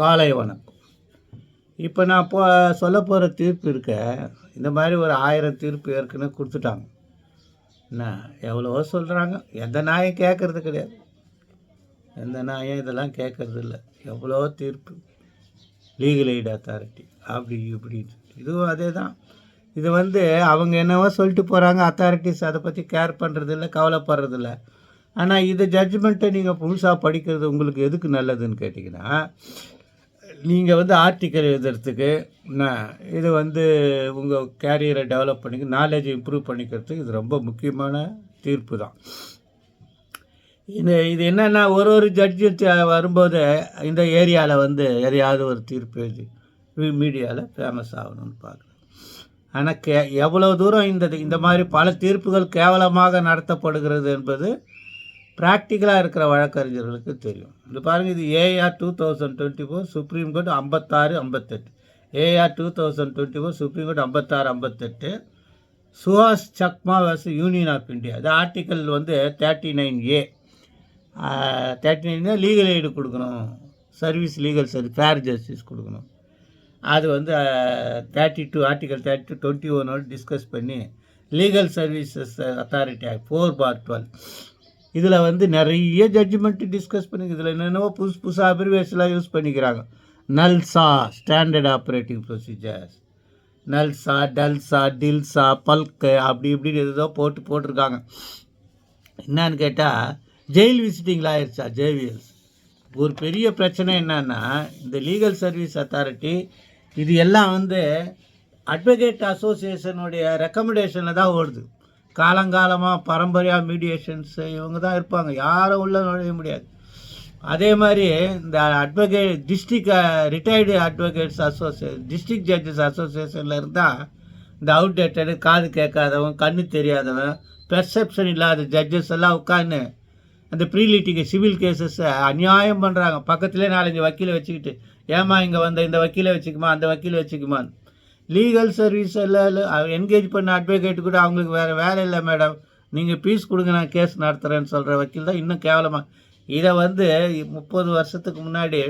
காலை வணக்கம். இப்போ நான் போ சொல்ல போகிற தீர்ப்பு இருக்க இந்த மாதிரி ஒரு ஆயிரம் தீர்ப்பு ஏற்கனவே கொடுத்துட்டாங்க. என்ன எவ்வளவோ சொல்கிறாங்க எந்த நாயும் கேட்குறது கிடையாது. எந்த நாயும் இதெல்லாம் கேட்குறது இல்லை எவ்வளோ தீர்ப்பு? லீகல் எய்ட் அத்தாரிட்டி அப்படி இப்படி இதுவும் அதே தான் இது வந்து அவங்க என்னவோ சொல்லிட்டு போகிறாங்க அத்தாரிட்டிஸ் அதை பற்றி கேர் பண்ணுறதில்ல கவலைப்படுறதில்ல. ஆனால் இது ஜட்ஜ்மெண்ட்டை நீங்கள் புதுசாக படிக்கிறது உங்களுக்கு எதுக்கு நல்லதுன்னு கேட்டிங்கன்னா நீங்கள் வந்து ஆர்டிக்கல் எழுதுறதுக்கு நான் இது வந்து உங்கள் கேரியரை டெவலப் பண்ணிக்க நாலேஜ் இம்ப்ரூவ் பண்ணிக்கிறதுக்கு இது ரொம்ப முக்கியமான தீர்ப்பு தான் இது இது என்னென்னா ஒரு ஒரு ஜட்ஜு வரும்போது இந்த ஏரியாவில் வந்து எதையாவது ஒரு தீர்ப்பு எழுதி மீடியாவில் ஃபேமஸ் ஆகணும்னு பார்க்குறேன் ஆனால் கே எவ்வளோ தூரம் இந்த இந்த மாதிரி பல தீர்ப்புகள் கேவலமாக நடத்தப்படுகிறது என்பது ப்ராக்டிக்கலாக இருக்கிற வழக்கறிஞர்களுக்கு தெரியும். இது பாருங்கள் இது AR two thousand twenty four Supreme Court ஐம்பத்தாறு ஐம்பத்தெட்டு. AR two thousand twenty four Supreme Court ஐம்பத்தாறு ஐம்பத்தெட்டு. Suhas Chakma versus Union of India இது ஆர்டிக்கல் வந்து thirty nine A thirty nine legal aid கொடுக்கணும். Service legal service fair justice கொடுக்கணும். அது வந்து thirty two article thirty two twenty ஒன்னோட discuss பண்ணி legal services authority act four bar twelve இதில் வந்து நிறைய ஜட்ஜ்மெண்ட்டு டிஸ்கஸ் பண்ணி இதில் என்னென்னவோ புதுசு புதுசாக அப்ரிவேஷன்லாம் யூஸ் பண்ணிக்கிறாங்க. NALSA standard operating procedures NALSA DALSA DLSA bulk அப்படி இப்படின்னு ஏதோ போட்டு போட்டிருக்காங்க. என்னன்னு கேட்டால் ஜெயில் விசிட்டிங்கில் ஆயிடுச்சா ஜேவிஎல்ஸ் ஒரு பெரிய பிரச்சனை என்னன்னா இந்த லீகல் சர்வீஸ் அத்தாரிட்டி இது எல்லாம் வந்து அட்வொகேட் அசோசியேஷனுடைய ரெக்கமெண்டேஷனில் தான் ஓடுது. காலங்காலமாக பரம்பரையாக மீடியேஷன்ஸ் இவங்க தான் இருப்பாங்க. யாரும் உள்ளே நுழைய முடியாது. அதே மாதிரி இந்த advocate district retired advocates association district judges அசோசியேஷனில் இருந்தால் இந்த அவுடேட்டடு காது கேட்காதவன் கண்ணு தெரியாதவன் பெர்செப்ஷன் இல்லாத ஜட்ஜஸ் எல்லாம் உட்காந்து அந்த ப்ரீலிட்டிக்கு சிவில் கேசஸை அநியாயம் பண்ணுறாங்க பக்கத்துலேயே நாலஞ்சு வக்கீலை வச்சுக்கிட்டு ஏமா இங்கே வந்த இந்த வக்கீலை வச்சுக்குமா அந்த வக்கீலை வச்சுக்குமான்னு. லீகல் சர்வீஸ் எல்லாம் என்கேஜ் பண்ண அட்வொகேட் கூட அவங்களுக்கு வேறு வேலை இல்லை மேடம் நீங்கள் ஃபீஸ் கொடுங்க நான் கேஸ் நடத்துகிறேன்னு சொல்கிற வக்கீல் தான் இன்னும் கேவலமாக இதை வந்து முப்பது வருஷத்துக்கு முன்னாடி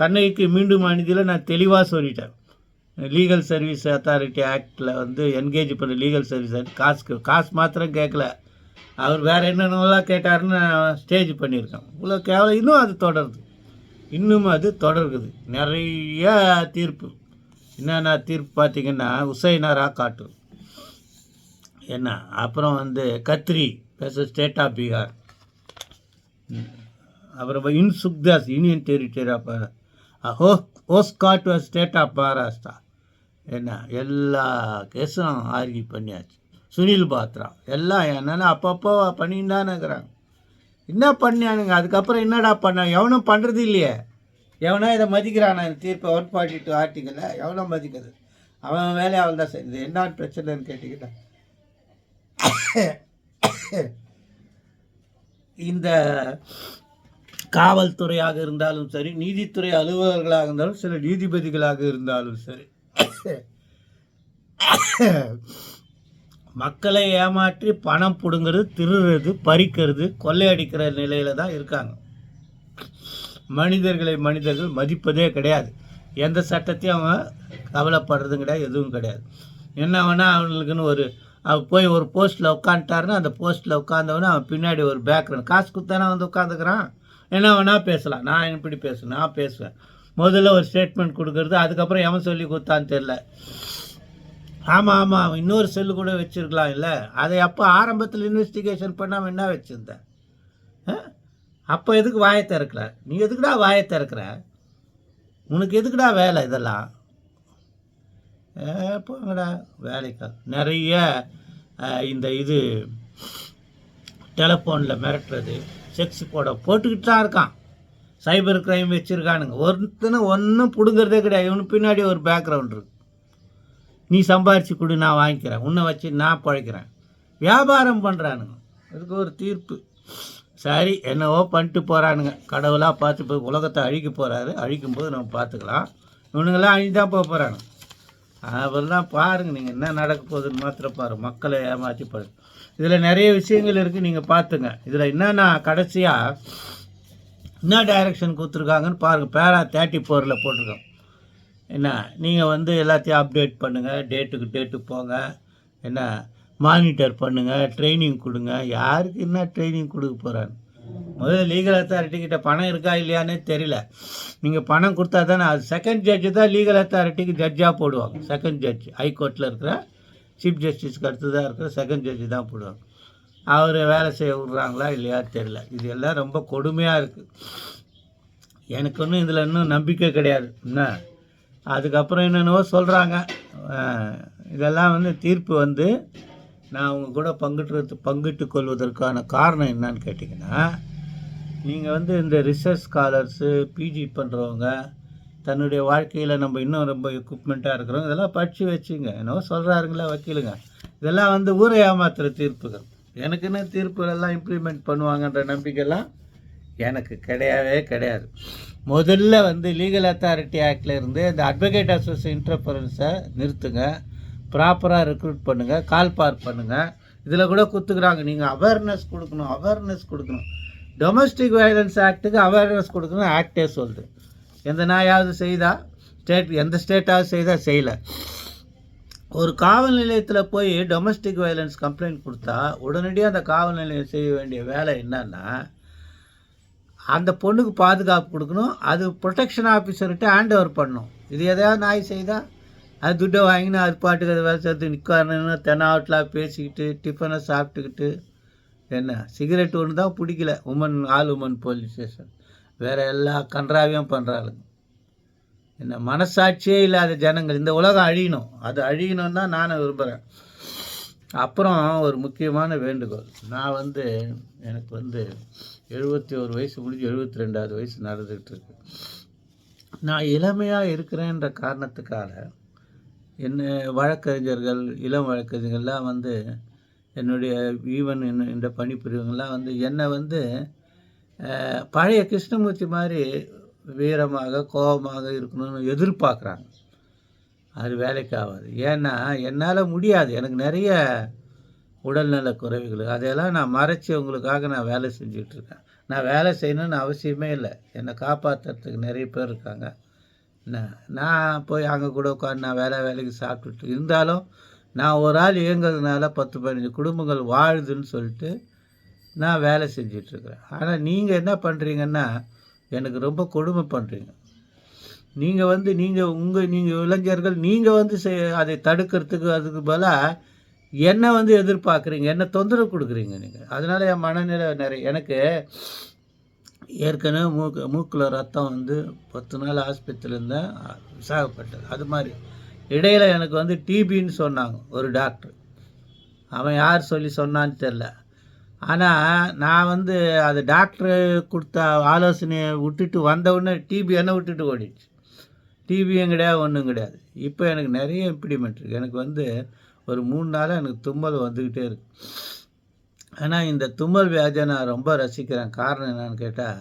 கண்ணகிக்கு மீண்டும் அணிதியில் நான் தெளிவாக சொல்லிட்டேன். லீகல் சர்வீஸ் அத்தாரிட்டி ஆக்டில் வந்து என்கேஜ் பண்ண லீகல் சர்வீஸ் காசு காசு மாத்திரம் கேட்கல அவர் வேறு என்னென்னலாம் கேட்டாருன்னு நான் ஸ்டேஜ் பண்ணியிருக்கேன். இவ்வளோ கேவலம் இன்னும் அது தொடருது. இன்னும் அது தொடருக்குது நிறைய தீர்ப்பு. என்னென்ன தீர்ப்பு பார்த்தீங்கன்னா உசைனரா காட்டு. என்ன? அப்புறம் வந்து கத்ரி பேச ஸ்டேட் ஆஃப் பீகார் அப்புறம் in Sukhdas union territory of ஹோ ஹோஸ்காட் ஸ்டேட் ஆஃப் மகாராஷ்டிரா என்ன? எல்லா கேஸும் ஆர்கி பண்ணியாச்சு. சுனில் பாத்ரா. எல்லாம் என்னென்னா அப்பப்போ பண்ணின்னு தானே இருக்கிறாங்க. என்ன பண்ணியானுங்க? அதுக்கப்புறம் என்னடா பண்ண? எவனும் பண்ணுறது இல்லையே. எவனோ இதை மதிக்கிறானா தீர்ப்பை ஒன் ஃபார்ட்டி டூ ஆர்டிக்கலை எவனோ மதிக்கிறது அவன் வேலையை அவள் தான் செய்யுது. என்ன பிரச்சனைன்னு கேட்டிக்கிட்டா? இந்த காவல்துறையாக இருந்தாலும் சரி நீதித்துறை அலுவலர்களாக இருந்தாலும் சில நீதிபதிகளாக இருந்தாலும் சரி மக்களை ஏமாற்றி பணம் பிடுங்கிறது திருடுறது பறிக்கிறது கொள்ளையடிக்கிற நிலையில தான் இருக்காங்க. மனிதர்களை மனிதர்கள் மதிப்பதே கிடையாது. எந்த சட்டத்தையும் அவன் கவலைப்படுறதும் கிடையாது எதுவும் கிடையாது. என்ன வேணால் அவங்களுக்குன்னு ஒரு அவன் போய் ஒரு போஸ்ட்டில் உட்காந்துட்டாருன்னா அந்த போஸ்ட்டில் உட்காந்தவொடனே அவன் பின்னாடி ஒரு பேக்ரவுண்ட் காசு கொடுத்தானே வந்து உட்காந்துக்கிறான் என்ன வேணால் பேசலாம். நான் இப்படி பேசுவேன் நான் பேசுவேன். முதல்ல ஒரு ஸ்டேட்மெண்ட் கொடுக்கறது அதுக்கப்புறம் எவன் சொல்லி கொடுத்தான்னு தெரில ஆமாம் ஆமாம் அவன் இன்னொரு செல்லு கூட வச்சுருக்கலாம் இல்லை அதை அப்போ ஆரம்பத்தில் இன்வெஸ்டிகேஷன் பண்ணாமல் என்ன வச்சுருந்தேன் அப்போ எதுக்கு வாயை திறக்கல? நீ எதுக்குடா வாயை திறக்கிற? உனக்கு எதுக்குடா வேலை இதெல்லாம்? ஏ போங்கடா வேலைக்கா நிறைய இந்த இது டெலஃபோனில் மிரட்டுறது செக்ஸ் போட போட்டுக்கிட்டு தான் இருக்கான். சைபர் கிரைம் வச்சுருக்கானுங்க. ஒருத்தனை ஒன்றும் பிடுங்கிறதே கிடையாது. இவனுக்கு பின்னாடி ஒரு பேக்ரவுண்ட் இருக்கு. நீ சம்பாரிச்சு கொடு நான் வாங்கிக்கிறேன். உன்னை வச்சு நான் பழைக்கிறேன். வியாபாரம் பண்ணுறானுங்க அதுக்கு ஒரு தீர்ப்பு. சரி என்னவோ பண்ணிட்டு போகிறானுங்க கடவுளாக பார்த்து இப்போ உலகத்தை அழிக்க போகிறாரு அழிக்கும்போது நம்ம பார்த்துக்கலாம். இவனுங்கெல்லாம் அழிஞ்சு தான் போக போகிறானுங்க அவரெல்லாம் பாருங்கள் நீங்கள் என்ன நடக்க போகுதுன்னு மாத்திரம் பாரு மக்களை ஏமாற்றி பாரு இதில் நிறைய விஷயங்கள் இருக்குது நீங்கள் பார்த்துங்க. இதில் என்னென்னா கடைசியாக என்ன டைரக்ஷன் கொடுத்துருக்காங்கன்னு பாருங்கள் பேரா தேர்ட்டி ஃபோரில் போட்டிருக்கோம் என்ன நீங்கள் வந்து எல்லாத்தையும் அப்டேட் பண்ணுங்கள் டேட்டுக்கு டேட்டு போங்க. என்ன மானிட்டர் பண்ணுங்கள் ட்ரைனிங் கொடுங்க. யாருக்கு என்ன ட்ரைனிங் கொடுக்க போகிறான்னு முதல்ல லீகல் அத்தாரிட்டி கிட்ட பணம் இருக்கா இல்லையானே தெரியல. நீங்கள் பணம் கொடுத்தா தானே அது செகண்ட் ஜட்ஜு தான் லீகல் அத்தாரிட்டிக்கு ஜட்ஜாக போடுவாங்க. செகண்ட் ஜட்ஜ் ஹைகோர்ட்டில் இருக்கிற சீஃப் ஜஸ்டிஸ்க்கு அடுத்து தான் இருக்கிற செகண்ட் ஜட்ஜு தான் போடுவாங்க. அவர் வேலை செய்ய விட்றாங்களா இல்லையா தெரியல. இது எல்லாம் ரொம்ப கொடுமையாக இருக்குது எனக்கு ஒன்றும் இதில் இன்னும் நம்பிக்கை கிடையாது. என்ன? அதுக்கப்புறம் என்னென்னவோ சொல்கிறாங்க இதெல்லாம் வந்து தீர்ப்பு வந்து நான் அவங்க கூட பங்குட்டு பங்கிட்டு கொள்வதற்கான காரணம் என்னன்னு கேட்டிங்கன்னா நீங்கள் வந்து இந்த ரிசர்ச் ஸ்காலர்ஸு பிஜி பண்ணுறவங்க தன்னுடைய வாழ்க்கையில் நம்ம இன்னும் ரொம்ப எக்யூப்மெண்ட்டாக இருக்கிறோம் இதெல்லாம் படித்து வச்சுங்க. என்னவோ சொல்கிறாருங்களா வக்கீலுங்க. இதெல்லாம் வந்து ஊரை ஏமாத்துகிற தீர்ப்புகள். எனக்குன்னு தீர்ப்புகளெல்லாம் இம்ப்ளிமெண்ட் பண்ணுவாங்கன்ற நம்பிக்கைலாம் எனக்கு கிடையவே கிடையாது. முதல்ல வந்து லீகல் அத்தாரிட்டி ஆக்டில் இருந்து இந்த அட்வொகேட் அசோசியேஷன் இன்டர்பரன்ஸை நிறுத்துங்க. ப்ராப்பராக ரெக்ரூட் பண்ணுங்கள் கால் பார்க் பண்ணுங்கள் இதில் கூட கொடுத்துக்குறாங்க நீங்கள் அவேர்னஸ் கொடுக்கணும் அவேர்னஸ் கொடுக்கணும். டொமஸ்டிக் வயலன்ஸ் ஆக்ட்டுக்கு அவேர்னஸ் கொடுக்கணும் ஆக்டே சொல்லுது எந்த நாயாவது செய்தா ஸ்டேட் எந்த ஸ்டேட்டாவது செய்தால் செய்யலை. ஒரு காவல் நிலையத்தில் போய் டொமஸ்டிக் வயலன்ஸ் கம்ப்ளைண்ட் கொடுத்தா உடனடியாக அந்த காவல் நிலையம் செய்ய வேண்டிய வேலை என்னன்னா அந்த பொண்ணுக்கு பாதுகாப்பு கொடுக்கணும் அது ப்ரொடெக்ஷன் ஆஃபீஸர்கிட்ட ஹேண்ட் ஓவர் பண்ணணும். இது எதாவது நாய் செய்தால் அது துட்டை வாங்கினா அது பாட்டுக்கு அது வேலை சேர்த்து நிற்காருன்னு தென்னாவட்டில் பேசிக்கிட்டு டிஃபனை சாப்பிட்டுக்கிட்டு என்ன? சிகரெட் ஒன்று தான் பிடிக்கல. Woman all woman police station வேறு எல்லா கன்றாவையும் பண்ணுறாளுங்க என்ன? மனசாட்சியே இல்லாத ஜனங்கள். இந்த உலகம் அழியணும். அது அழியணும் தான் நானும் விரும்புகிறேன் அப்புறம் ஒரு முக்கியமான வேண்டுகோள். நான் வந்து எனக்கு வந்து எழுபத்தி ஒரு வயசு முடிஞ்சு எழுபத்தி ரெண்டாவது வயசு நடந்துக்கிட்டு இருக்கு. நான் இளமையாக இருக்கிறேன்ற காரணத்துக்காக என்ன வழக்கறிஞர்கள் இளம் வழக்கறிஞர்கள்லாம் வந்து என்னுடைய ஈவன் என்ன என்ற பணிபுரிவுங்கள்லாம் வந்து என்னை வந்து பழைய கிருஷ்ணமூர்த்தி மாதிரி வீரமாக கோபமாக இருக்கணும்னு எதிர்பார்க்குறாங்க. அது வேலைக்கு ஆகாது ஏன்னா என்னால் முடியாது. எனக்கு நிறைய உடல்நல குறைவுகள். அதையெல்லாம் நான் மறைச்சி உங்களுக்காக நான் வேலை செஞ்சுட்ருக்கேன் நான் வேலை செய்யணும்னு அவசியமே இல்லை. என்னை காப்பாற்றுறதுக்கு நிறைய பேர் இருக்காங்க. என்ன? நான் போய் அங்கே கூட உட்காந்து நான் வேலை வேலைக்கு சாப்பிட்டுட்டு இருந்தாலும் நான் ஒரு ஆள் இயங்குறதுனால பத்து பதினஞ்சு குடும்பங்கள் வாழுதுன்னு சொல்லிட்டு நான் வேலை செஞ்சிட்ருக்கிறேன். ஆனால் நீங்கள் என்ன பண்ணுறீங்கன்னா எனக்கு ரொம்ப கொடுமை பண்ணுறீங்க நீங்கள் வந்து நீங்கள் உங்கள் நீங்கள் இளைஞர்கள் நீங்கள் வந்து செய் அதை தடுக்கிறதுக்கு அதுக்கு பதிலாக என்னை வந்து எதிர்பார்க்குறீங்க. என்ன தொந்தரவு கொடுக்குறீங்க நீங்கள் அதனால் என் மனநிலை நிறைய எனக்கு ஏற்கனவே மூக்கு மூக்கில் ரத்தம் வந்து பத்து நாள் ஆஸ்பத்திரியில் இருந்தேன் விசாகப்பட்டது. அது மாதிரி. இடையில் எனக்கு வந்து டிபின்னு சொன்னாங்க ஒரு டாக்டர். அவன் யார் சொல்லி சொன்னான்னு தெரில ஆனால் நான் வந்து அது டாக்டர் கொடுத்த ஆலோசனையை விட்டுட்டு வந்தவுடனே டிபி என்ன விட்டுட்டு ஓடிடுச்சு. டிபியும் கிடையாது ஒன்றும் கிடையாது. இப்போ எனக்கு நிறைய இம்ப்ளிமெண்ட் இருக்குது எனக்கு வந்து ஒரு மூணு நாளாக எனக்கு தும்மல் வந்துக்கிட்டே இருக்குது ஆனால் இந்த தும்மல் வியாதியை நான் ரொம்ப ரசிக்கிறேன். காரணம் என்னன்னு கேட்டால்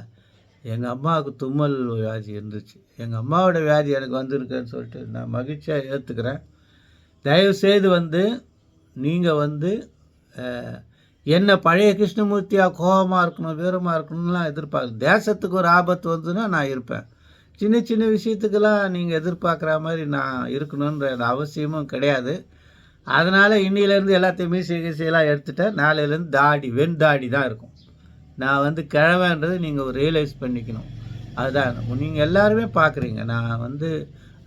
எங்கள் அம்மாவுக்கு தும்மல் வியாதி இருந்துச்சு. எங்கள் அம்மாவோட வியாதி எனக்கு வந்திருக்குன்னு சொல்லிட்டு நான் மகிழ்ச்சியாக ஏற்றுக்கிறேன் தயவுசெய்து வந்து நீங்கள் வந்து என்ன பழைய கிருஷ்ணமூர்த்தியாக கோபமாக இருக்கணும் வீரமாக இருக்கணும்லாம் எதிர்பார்க்க தேசத்துக்கு ஒரு ஆபத்து வந்துன்னா நான் இருப்பேன். சின்ன சின்ன விஷயத்துக்கெல்லாம் நீங்கள் எதிர்பார்க்குற மாதிரி நான் இருக்கணுன்ற அவசியமும் கிடையாது. அதனால் இன்னிலேருந்து எல்லாத்தையுமே சிகிச்சையெல்லாம் எடுத்துட்டேன் நாளையிலேருந்து தாடி வெண் தாடி தான் இருக்கும். நான் வந்து கிழவன்றதை நீங்கள் ரியலைஸ் பண்ணிக்கணும். அதுதான் நீங்கள் எல்லாருமே பார்க்குறீங்க நான் வந்து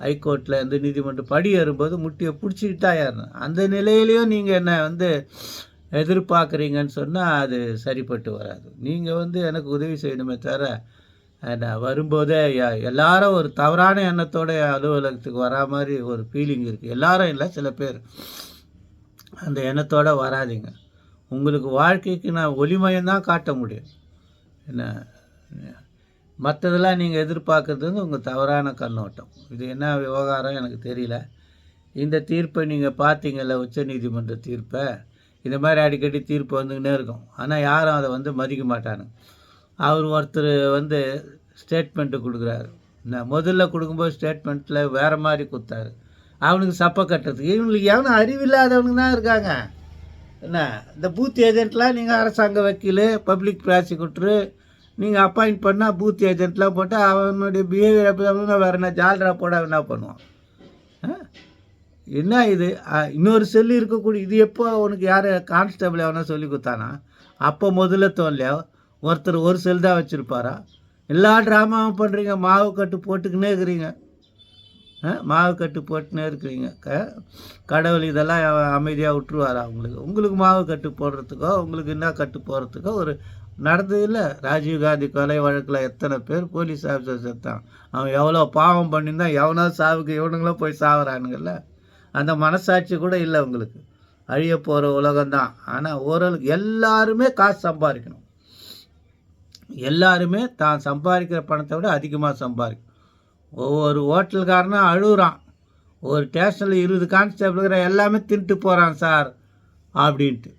ஹைகோர்ட்டில் இந்த நீதிமன்றம் படி ஏறும்போது முட்டியை பிடிச்சிக்கிட்டா ஏறினேன் அந்த நிலையிலையும் நீங்கள் என்னை வந்து எதிர்பார்க்குறீங்கன்னு சொன்னால் அது சரிப்பட்டு வராது. நீங்கள் வந்து எனக்கு உதவி செய்யணுமே தவிர நான் வரும்போதே எல்லாரும் ஒரு தவறான எண்ணத்தோட அலுவலகத்துக்கு வரா மாதிரி ஒரு ஃபீலிங் இருக்குது எல்லாரும் இல்லை சில பேர். அந்த எண்ணத்தோடு வராதீங்க. உங்களுக்கு வாழ்க்கைக்கு நான் ஒளிமயம்தான் காட்ட முடியும். என்ன? மற்றதெல்லாம் நீங்கள் எதிர்பார்க்குறது வந்து உங்கள் தவறான கண்ணோட்டம். இது என்ன விவகாரம் எனக்கு தெரியல. இந்த தீர்ப்பை நீங்கள் பார்த்தீங்கல்ல உச்சநீதிமன்ற தீர்ப்பை? இந்த மாதிரி அடிக்கடி தீர்ப்பு வந்துக்கினே இருக்கும். ஆனால் யாரும் அதை வந்து மதிக்க மாட்டானுங்க அவர் ஒருத்தர் வந்து ஸ்டேட்மெண்ட்டு கொடுக்குறாரு. நான் முதல்ல கொடுக்கும்போது ஸ்டேட்மெண்ட்டில் வேறு மாதிரி கொடுத்தாரு. அவனுக்கு சப்பை கட்டுறதுக்கு. இவனுக்கு எவனும் அறிவில்லாதவனுங்க தான் இருக்காங்க. என்ன? இந்த பூத் ஏஜென்ட்லாம் நீங்கள் அரசாங்க வக்கீல் பப்ளிக் ப்ராசிக்யூட்ரு நீங்கள் அப்பாயிண்ட் பண்ணால் பூத் ஏஜென்ட்லாம் போட்டு அவனுடைய பிஹேவியர் அப்படி வேறு என்ன ஜால்ரா போட என்ன பண்ணுவான். ஆ? என்ன இது? இன்னொரு செல்லு இருக்கக்கூடிய இது எப்போ உனக்கு யார் கான்ஸ்டபிள் எவனா சொல்லி கொடுத்தானா? அப்போ முதல்ல தோல்லையோ ஒருத்தர் ஒரு செல் தான் வச்சுருப்பாரா? எல்லா ட்ராமாவும் பண்ணுறீங்க மாவு கட்டு போட்டுக்கினே இருக்கிறீங்க. மாவு கட்டு போட்டுனே இருக்கிறீங்க. க கடவுள் இதெல்லாம் அமைதியாக விட்டுருவார் அவங்களுக்கு உங்களுக்கு மாவு கட்டு போடுறதுக்கோ உங்களுக்கு என்ன கட்டு போடுறதுக்கோ ஒரு நடந்தது இல்லை. ராஜீவ்காந்தி கொலை வழக்கில் எத்தனை பேர் போலீஸ் ஆஃபீஸர் செத்தான். அவன் எவ்வளோ பாவம் பண்ணியிருந்தான் எவனோ சாவுக்கு இவனுங்களோ போய் சாவுறானுங்கள்ல அந்த மனசாட்சி கூட இல்லை உங்களுக்கு. அழிய போகிற உலகம்தான் ஆனால் ஓரளவுக்கு எல்லாருமே காசு சம்பாதிக்கணும். எல்லாருமே தான் சம்பாதிக்கிற பணத்தை விட அதிகமாக சம்பாதிக்கணும். ஒவ்வொரு ஹோட்டல்காரனும் அழுகுறான். ஒரு ஸ்டேஷனில் இருபது கான்ஸ்டபிள் இருக்கிற எல்லாமே திருட்டு போகிறான் சார் அப்படின்ட்டு.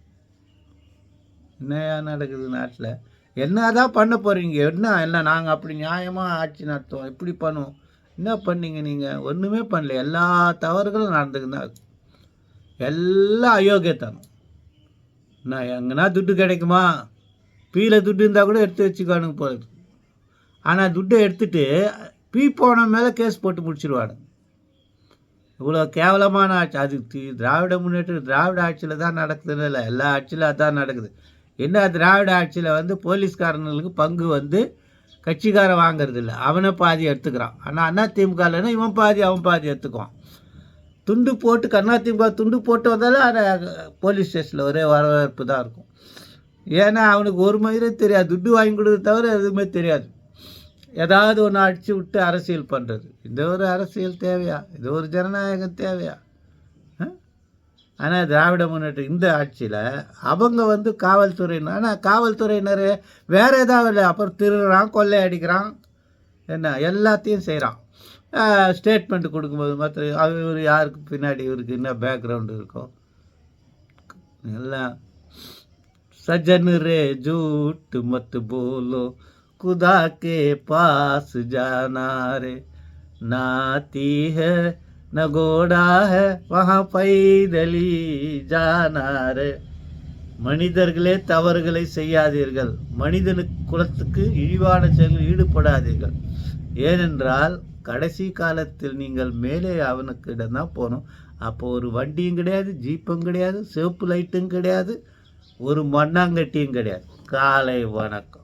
என்னையா நடக்குது நாட்டில்? என்ன தான் பண்ண போகிறீங்க என்ன என்ன நாங்கள் அப்படி நியாயமாக ஆட்சி நடத்துவோம்? இப்படி பண்ணுவோம்? என்ன பண்ணீங்க நீங்கள் ஒன்றுமே பண்ணல. எல்லா தவறுகளும் நடந்துக்கு தான் எல்லாம் அயோக்கியத்தனம். நான் எங்கன்னா துட்டு கிடைக்குமா? பீல துட்டு இருந்தால் கூட எடுத்து வச்சுக்கானுங்க போகிறது ஆனால் துட்டை எடுத்துட்டு பீ போன மேலே கேஸ் போட்டு முடிச்சிருவானுங்க இவ்வளோ கேவலமான ஆட்சி. அது திராவிட முன்னேற்ற திராவிட ஆட்சியில் தான் நடக்குதுன்னு இல்லை எல்லா ஆட்சியிலும் அதான் நடக்குது. என்ன திராவிட ஆட்சியில் வந்து போலீஸ்காரங்களுக்கு பங்கு வந்து கட்சிக்காரன் வாங்கிறது இல்லை. அவனை பாதி எடுத்துக்கிறான். ஆனால் அண்ணா திமுகலன்னா இவன் பாதி அவன் பாதி எடுத்துக்குவான். துண்டு போட்டு கண்ணா திமுக துண்டு போட்டு வந்தாலும் அது போலீஸ் ஸ்டேஷனில் ஒரே வரவேற்பு தான் இருக்கும். ஏன்னா அவனுக்கு ஒரு மாதிரியே தெரியாது. துட்டு வாங்கி கொடுக்க தவிர எதுவுமே தெரியாது. ஏதாவது ஒன்று அடித்து விட்டு அரசியல் பண்ணுறது இந்த ஒரு அரசியல் தேவையா? இது ஒரு ஜனநாயகம் தேவையா? ஆனால் திராவிட முன்னேற்ற இந்த ஆட்சியில் அவங்க வந்து காவல்துறையினர். ஆனால் காவல்துறையினர் வேறு எதாவது இல்லை. அப்புறம் திருடுறான் கொள்ளை அடிக்கிறான் என்ன? எல்லாத்தையும் செய்கிறான் ஸ்டேட்மெண்ட் கொடுக்கும்போது மற்ற இவர் யாருக்கு பின்னாடி இவருக்கு என்ன பேக்ரவுண்டு இருக்கும் எல்லாம் சஜன் ரே ஜூட்டு மத்து போலோ. खुदा के पास जाना रे नाती है न घोड़ा है वहाँ पैदली जाना रे மனிதர்களே தவறுகளை செய்யாதீர்கள் மனிதனு குலத்துக்கு இழிவான செயல்களில் ஈடுபடாதீர்கள் ஏனென்றால் கடைசி காலத்தில் நீங்கள் மேலே அவனுக்கிடம் தான் போகணும் அப்போ ஒரு வண்டியும் கிடையாது ஜீப்பும் கிடையாது சிவப்பு லைட்டும் கிடையாது ஒரு மண்ணாங்கட்டியும் கிடையாது காலை வணக்கம்